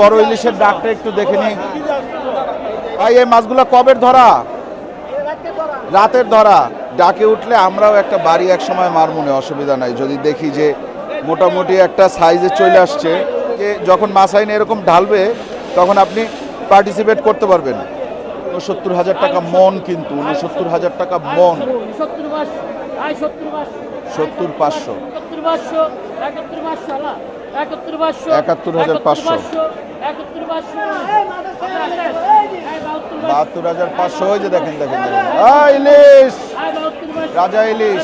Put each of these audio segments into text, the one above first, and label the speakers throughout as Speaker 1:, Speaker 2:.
Speaker 1: বড় ইলিশের ডাকটা একটু দেখে নিই। ভাই এই মাছগুলো কবের ধরা? রাতের ধরা। ডাকে উঠলে আমরাও একটা বাড়ি এক সময় মার মনে অসুবিধা নাই। যদি দেখি যে মোটামুটি একটা সাইজে চলে আসছে যে যখন মাছ আইনে এরকম ঢালবে তখন আপনি পার্টিসিপেট করতে পারবেন। উনসত্তর হাজার টাকা মন কিন্তু উনসত্তর হাজার টাকা মন।
Speaker 2: সত্তর মাস সত্তর
Speaker 1: পাঁচশো।
Speaker 2: একাত্তর
Speaker 1: হাজার পাঁচশো। বাহাত্তর হাজার পাঁচশো হয়েছে দেখেন দেখেন দেখেন। ইলিশ! রাজা ইলিশ।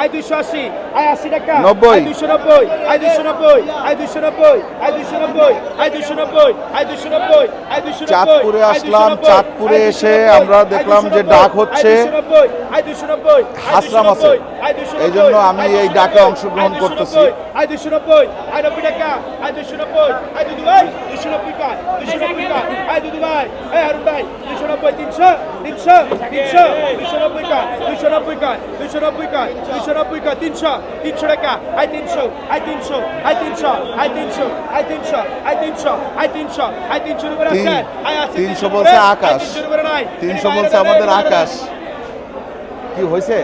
Speaker 3: আই দুইশো আশি আই আশি টাকা
Speaker 1: নব্বই।
Speaker 3: আই দুইশো নব্বই আই দুইশো নব্বই আই দুইশো নব্বই আই দুইশো নব্বই আই দুইশো নব্বই আই দুইশো নব্বই আই দুইশো
Speaker 1: চাঁদপুরে আসলাম, চাঁদপুরে এসে আমরা দেখলাম যে ডাক হচ্ছে।
Speaker 3: দুইশো
Speaker 1: আছে। এই জন্য আমি এই ডাকে অংশগ্রহণ করতেছি।
Speaker 3: তিনশো টাকা আই তিনশো আই তিনশো আই তিনশো আই তিনশো আই তিনশো আই তিনশো আই তিনশো আই তিনশো
Speaker 1: তিনশো বলছে আকাশ। তিনশো বলছে আমাদের আকাশ কি হয়েছে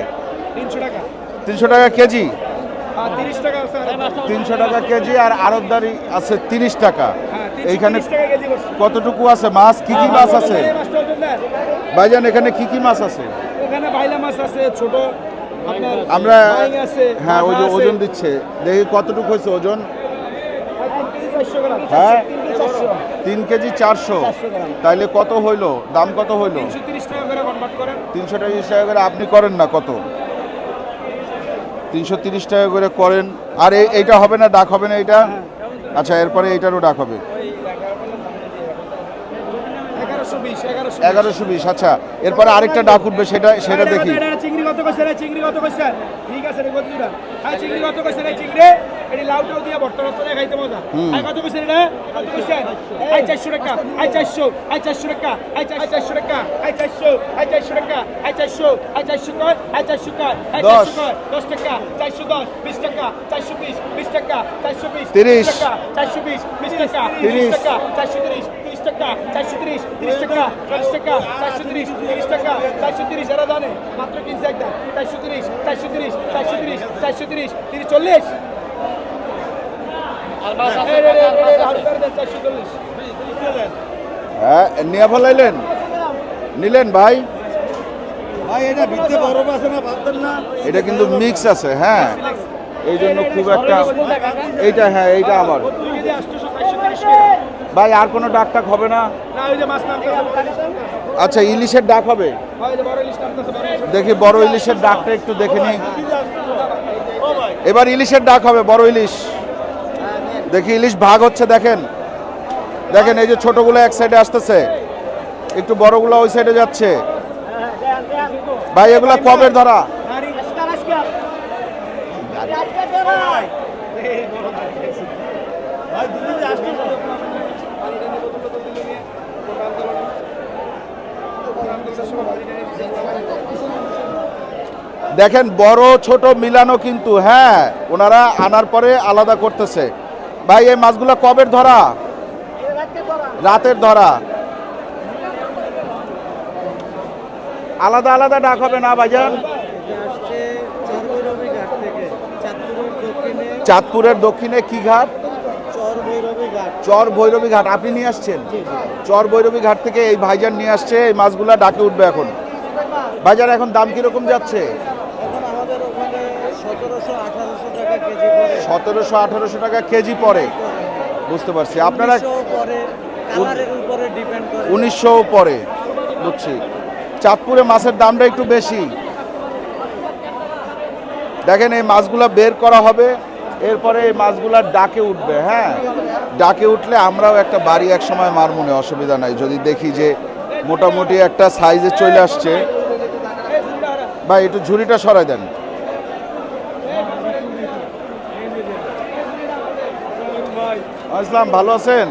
Speaker 3: তিনশো টাকা
Speaker 1: তিনশো টাকা কেজি। তিনশো টাকা কেজি আর আরবদারি আছে তিরিশ টাকা। এইখানে কতটুকু আছে? মাছ? কি কি মাছ আছে? ভাইজান এখানে কি কি মাছ আছে? আমরা হ্যাঁ ওই যে ওজন দিচ্ছে। দেখি কতটুকু হয়েছে ওজন?
Speaker 3: হ্যাঁ,
Speaker 1: হ্যাঁ?
Speaker 3: তিন কেজি চারশো।
Speaker 1: তাইলে কত হইল? দাম কত হইল?
Speaker 3: তিনশো টাকা করে
Speaker 1: আপনি করেন না কত? তিনশো তিরিশ টাকা করে করেন। আর এইটা হবে না ডাক হবে না এটা? আচ্ছা এরপরে এইটারও ডাক হবে।
Speaker 3: এগারোশো বিশ
Speaker 1: আচ্ছা। এরপরে আরেকটা ডাক উঠবে সেটা সেটা দেখি।
Speaker 3: কত কইছে রে চিংড়ি কত কইছে? ঠিক আছে রে কত হ্যাঁ চিংড়ি কত কইছে রে চিংড়ি? এটি লাউটাও দিয়া ভর্তা দিয়ে খাইতে মজা। আই কত কইছে রে? কত কইছে? আই চারশো টাকা আই চারশো আই চারশো টাকা আই চারশো টাকা আই চারশো আই চারশো টাকা আই চারশো আই চারশো কয় আই চারশো কয়
Speaker 1: দশ।
Speaker 3: চারশো কয় দশ টাকা চারশো দশ বিশ টাকা চারশো বিশ বিশ টাকা চারশো বিশ
Speaker 1: তিরিশ।
Speaker 3: টাকা চারশো বিশ বিশ টাকা
Speaker 1: তিরিশ।
Speaker 3: টাকা চারশো তিরিশ টাকা চারশো তিরিশ তিরিশ টাকা চল্লিশ টাকা চারশো তিরিশ তিরিশ টাকা চারশো তিরিশ এরা জানে মাত্র কিনছে একটা চারশো তিরিশ চারশো তিরিশ চারশো তিরিশ চারশো তিরিশ তিরিশ চল্লিশ।
Speaker 1: হ্যাঁ নিয়ে ফেলাইলেন নিলেন ভাই?
Speaker 4: ভাই এটা ভিত্তি বরফ আছে না
Speaker 1: এটা কিন্তু মিক্স আছে হ্যাঁ। এই জন্য খুব একটা এইটা হ্যাঁ এইটা আমার। ভাই আর কোনো ডাক টাক হবে না। আচ্ছা ইলিশের ডাক হবে?
Speaker 3: ওই যে বড় ইলিশ নামতেছে বড় ইলিশ
Speaker 1: দেখি বড় ইলিশের ডাকটা একটু দেখে নিই। এবার ইলিশের ডাক হবে বড় ইলিশ। দেখি ইলিশ ভাগ হচ্ছে দেখেন। দেখেন এই যে ছোটগুলো এক সাইডে আসতেছে। একটু বড়গুলো ওই সাইডে যাচ্ছে। ভাই এগুলা কবের ধরা? দেখেন বড় ছোট মিলানো কিন্তু হ্যাঁ ওনারা আনার পরে আলাদা করতেছে। ভাই এই মাছগুলো কবের ধরা? রাতের ধরা। আলাদা আলাদা ডাক হবে না ভাইজান?
Speaker 4: চাঁদপুরের দক্ষিণে
Speaker 1: কি ঘাট? চর ভৈরবী ঘাট আপনি নিয়ে আসছেন? চর ভৈরবী ঘাট থেকে এই ভাইজান নিয়ে আসছে এই মাছগুলা ডাকে উঠবে এখন। ভাইজান এখন দাম কীরকম যাচ্ছে?
Speaker 4: সতেরোশো আঠারোশো টাকা কেজি পরে
Speaker 1: বুঝতে পারছি। আপনারা
Speaker 4: উনিশশো পরে
Speaker 1: বুঝছি। চাঁদপুরে মাছের দামটা একটু বেশি। দেখেন এই মাছগুলা বের করা হবে। এরপরে এই মাছগুলা ডাকে উঠবে হ্যাঁ। ডাকে উঠলে আমরাও একটা বাড়ি এক সময় মার মনে অসুবিধা নাই। যদি দেখি যে মোটামুটি একটা সাইজে চলে আসছে। ভাই, একটু ঝুড়িটা সরাই দেন। আসলাম, ভালো আছেন?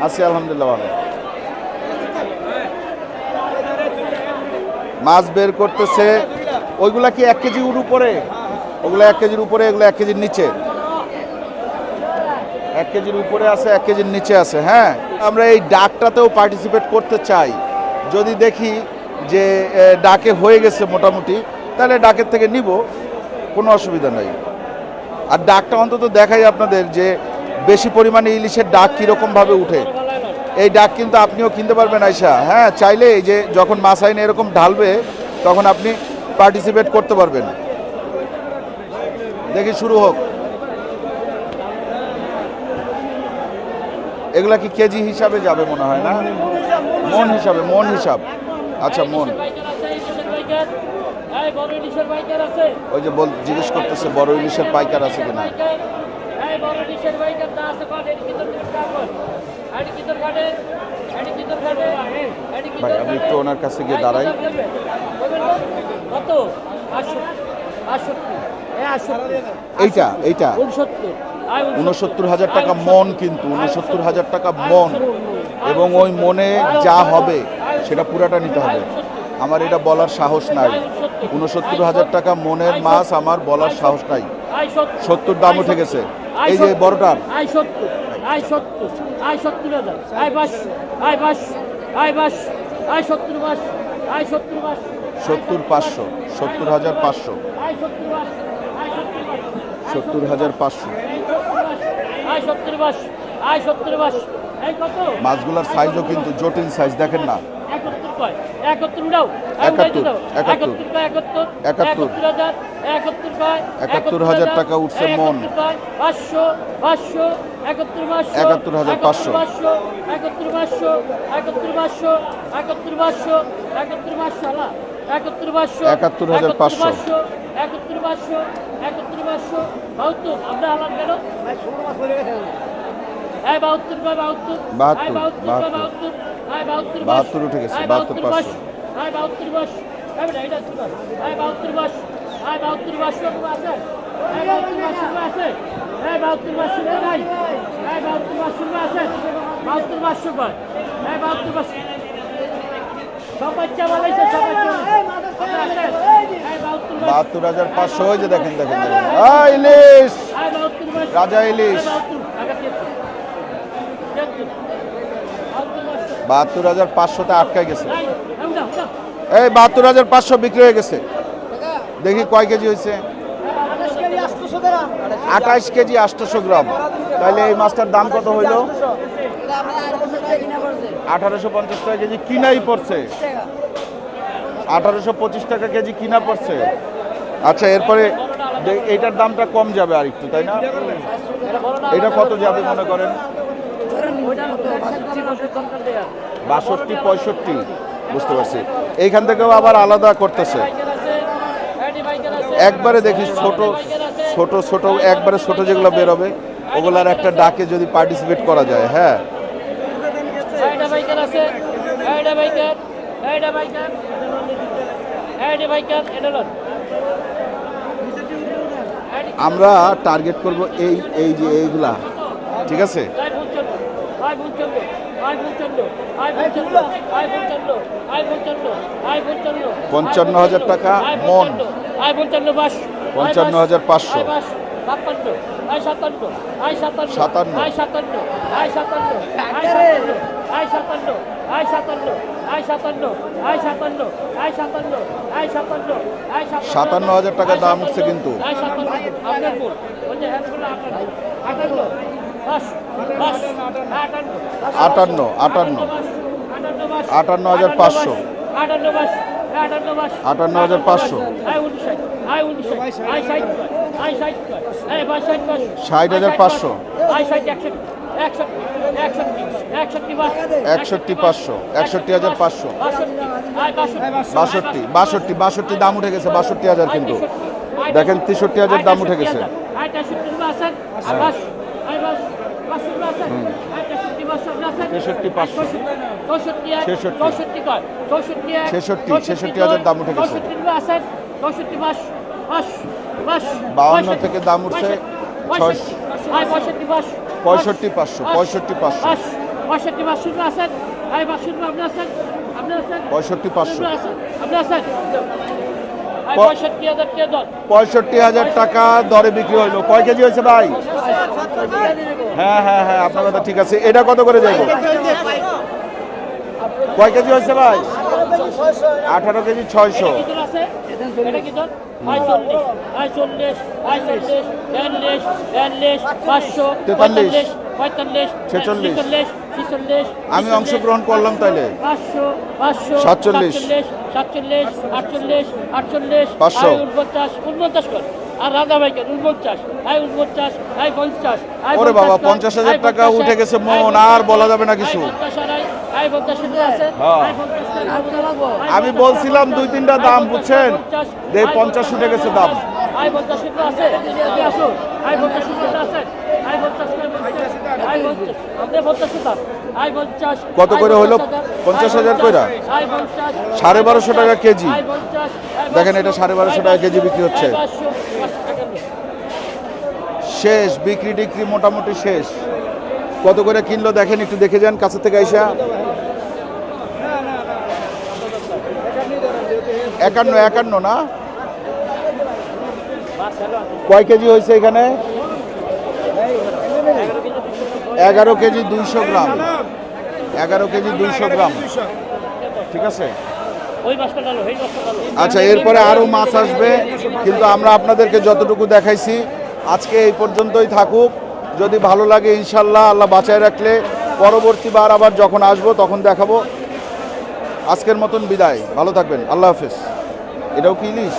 Speaker 1: আছি, আলহামদুলিল্লাহ, ভালো। মাছ বের করতেছে। ওইগুলা কি এক কেজি কেজির উপরে? ওগুলো এক কেজির উপরে, এগুলো এক কেজির নিচে। এক কেজির উপরে আছে, এক কেজির নিচে আছে হ্যাঁ? আমরা এই ডাকটাতেও পার্টিসিপেট করতে চাই। যদি দেখি যে ডাকে হয়ে গেছে মোটামুটি, তাহলে ডাকের থেকে নিব, কোনো অসুবিধা নাই। আর ডাকটা অন্তত দেখাই আপনাদের যে, বেশি পরিমাণে ইলিশের ডাক কীরকমভাবে উঠে। এই ডাক কিন্তু আপনিও কিনতে পারবেন আইসা হ্যাঁ চাইলে এই যে, যখন মাছ আইনে এরকম ঢালবে, তখন আপনি পার্টিসিপেট করতে পারবেন। দেখি শুরু হোক। এগুলা কি কেজি হিসাবে যাবে মনে হয় না? মন হিসাবে, মন হিসাব। আচ্ছা মন। ওই যে বল, জিজ্ঞেস করতেছে, বড় ইলিশের পাইকার আছে কিনা? ভাই, আমি একটু ওনার কাছে গিয়ে দাঁড়াই।
Speaker 2: কত?
Speaker 1: এইটা এইটা।
Speaker 2: উনসত্তর
Speaker 1: হাজার টাকা মন কিন্তু উনসত্তর হাজার টাকা মন। এবং ওই মনে যা হবে সেটা পুরাটা নিতে হবে। আমার এটা বলার সাহস নাই। উনসত্তর হাজার টাকা মনের মাছ আমার বলার সাহস নাই।
Speaker 2: সত্তর।
Speaker 1: দাম উঠে গেছে। এই যে বড়টার।
Speaker 2: আয় সত্তর। আয় সত্তর। আয় সত্তর হাজার। আয় পাঁচশো আয় পাঁচশো আয় পাঁচশো আয় সত্তর মাস আয় সত্তর মাস
Speaker 1: সত্তর পাঁচশো। সত্তর হাজার পাঁচশো।
Speaker 2: আয় সত্তর সত্তর
Speaker 1: হাজার পাঁচশো। মাছগুলার সাইজও কিন্তু জটিল সাইজ দেখেন না।
Speaker 2: একাত্তর হাজার
Speaker 1: টাকা উঠছে মন।
Speaker 2: পাঁচশো পাঁচশো একাত্তর
Speaker 1: হাজার পাঁচশো।
Speaker 2: একাত্তর পাঁচশো একাত্তর পাঁচশো একাত্তর পাঁচশো একাত্তর পাঁচশো একাত্তর পাঁচশো
Speaker 1: একাত্তর হাজার পাঁচশো
Speaker 2: একাত্তর পাঁচশো একাত্তর পাঁচশো বাহাত্তর আমরা হালান কেন হ্যাঁ বাহাত্তর বা বাহাত্তর
Speaker 1: বাহাত্তর
Speaker 2: বাহাত্তর হ্যাঁ
Speaker 1: বাহাত্তর
Speaker 2: বাহাত্তর
Speaker 1: উঠে গেছে বাহাত্তর পাঁচশো
Speaker 2: হ্যাঁ বাহাত্তর পাঁচশো হ্যাঁ এটা হ্যাঁ বাহাত্তর পাঁচশো হ্যাঁ বাহাত্তর পাঁচশো আছে হ্যাঁ বাহাত্তর পাঁচশো আছে হ্যাঁ বাহাত্তর পাঁচশো নাই হ্যাঁ বাহাত্তর পাঁচশো আছে বাহাত্তর পাঁচশো হ্যাঁ বাহাত্তর পাঁচশো সব বাচ্চা বাহাত্তর
Speaker 1: হাজার পাঁচশো ওই যে দেখেন দেখেন দেখেন। আহ, ইলিশ!
Speaker 2: বাস।
Speaker 1: রাজা ইলিশ।
Speaker 2: বাহাত্তর।
Speaker 1: হাজার পাঁচশোতে আটকায় গেছে।
Speaker 2: এই,
Speaker 1: বাহাত্তর হাজার পাঁচশো বিক্রি হয়ে গেছে। দেখি কয় কেজি হয়েছে? আঠাইশ কেজি আটশোশো গ্রাম। তাহলে এই মাছটার দাম কত হইল? আঠারোশো পঞ্চাশ টাকা কেজি কিনাই পড়ছে। আঠারোশো পঁচিশ টাকা কেজি কিনা পড়ছে। আচ্ছা এরপরে এইটার দামটা কম যাবে আর একটু তাই না? এটা কত যাবে মনে করেন? বাষট্টি, পঁয়ষট্টি, বুঝতে পারছি। এইখান থেকেও আবার আলাদা করতেছে। একবারে দেখি ছোট ছোট ছোট, একবারে ছোট যেগুলো বেরোবে, ওগুলার একটা ডাকে যদি পার্টিসিপেট করা যায় হ্যাঁ?
Speaker 2: ভাই ভাই
Speaker 1: আমরা টার্গেট করব এই এই যে এইগুলা ঠিক আছে
Speaker 2: পঞ্চান্ন
Speaker 1: হাজার টাকা মন
Speaker 2: পঞ্চান্ন
Speaker 1: হাজার পাঁচশো
Speaker 2: ছাপ্পান্ন আই সাতান্ন আই সাতান্ন
Speaker 1: সাতান্ন।
Speaker 2: আই সাতান্ন আই সাতান্ন আই সাতান্ন আই সাতান্ন আই সাতান্ন আই সাতান্ন আই সাতান্ন আই সাতান্ন আই সাতান্ন
Speaker 1: সাতান্ন হাজার টাকা দাম উঠছে কিন্তু
Speaker 2: আই সাতান্ন আপনার ভুল ওই যে আটান্ন আটান্ন
Speaker 1: আটান্ন আটান্ন
Speaker 2: আটান্ন
Speaker 1: হাজার পাঁচশো।
Speaker 2: আটান্ন আটান্ন
Speaker 1: হাজার পাঁচশো।
Speaker 2: ষাট
Speaker 1: হাজার পাঁচশো।
Speaker 2: একষট্টি
Speaker 1: পাঁচশো একষট্টি হাজার পাঁচশো।
Speaker 2: বাষট্টি বাষট্টি
Speaker 1: বাষট্টি দাম উঠে গেছে বাষট্টি হাজার কিন্তু। দেখেন তেষট্টি হাজার দাম উঠে গেছে। ছেষট্টি পাঁচশো ছেষট্টি ছেষট্টি ছেষট্টি হাজার দাম উঠে গেছে বাউন্ন থেকে দাম উঠছে
Speaker 2: পঁয়ষট্টি
Speaker 1: পাঁচশো পঁয়ষট্টি পাঁচশো
Speaker 2: পঁয়ষট্টি পাঁচশো আছেন
Speaker 1: পঁয়ষট্টি পাঁচশো
Speaker 2: পঁয়ষট্টি হাজার
Speaker 1: টাকা দরে বিক্রি হইল। কয় কেজি হয়েছে ভাই? হ্যাঁ হ্যাঁ হ্যাঁ আপনার কথা ঠিক আছে। এটা কত করে যাইব? কয় কেজি হয়েছে ভাই? আঠারো কেজি ছয়শো। তেতাল্লিশ, ছেচল্লিশ। আমি অংশগ্রহণ করলাম তাইলে
Speaker 2: পাঁচশো পাঁচশো
Speaker 1: সাতচল্লিশ।
Speaker 2: সাতচল্লিশ আটচল্লিশ আটচল্লিশ
Speaker 1: পাঁচশো।
Speaker 2: আই উনপঞ্চাশ উনপঞ্চাশ কর আর রাধা ভাইকে উনপঞ্চাশ উনপঞ্চাশ পঞ্চাশ
Speaker 1: ওরে বাবা, পঞ্চাশ হাজার টাকা উঠে গেছে মন, আর বলা যাবে না কিছু। হ্যাঁ। আমি বলছিলাম দুই তিনটা দাম, বুঝছেন?
Speaker 2: পঞ্চাশ,
Speaker 1: পঞ্চাশ উঠে গেছে দাম।
Speaker 2: আই পঞ্চাশ আছে আই পঞ্চাশ আছে আই পঞ্চাশ
Speaker 1: কত করে হলো?
Speaker 2: পঞ্চাশ
Speaker 1: হাজার কইরা? সাড়ে বারোশো টাকা কেজি। দেখেন, এটা সাড়ে বারোশো টাকা কেজি বিক্রি হচ্ছে। শেষ বিক্রি টিক্রি মোটামুটি শেষ কত করে কিনলো দেখেন একটু দেখে যান কাছে থেকে আইসা একান্ন একান্ন না কয় কেজি হয়েছে এখানে এগারো কেজি দুইশো গ্রাম। এগারো কেজি দুইশো গ্রাম। ঠিক আছে? আচ্ছা এরপরে আরও মাছ আসবে, কিন্তু আমরা আপনাদেরকে যতটুকু দেখাইছি, আজকে এই পর্যন্তই থাকুক। যদি ভালো লাগে, ইনশাল্লাহ আল্লাহ বাঁচায় রাখলে পরবর্তীবার আবার যখন আসব, তখন দেখাবো। আজকের মতন বিদায়। ভালো থাকবেন। আল্লাহ হাফেজ। এটাও কি ইলিশ?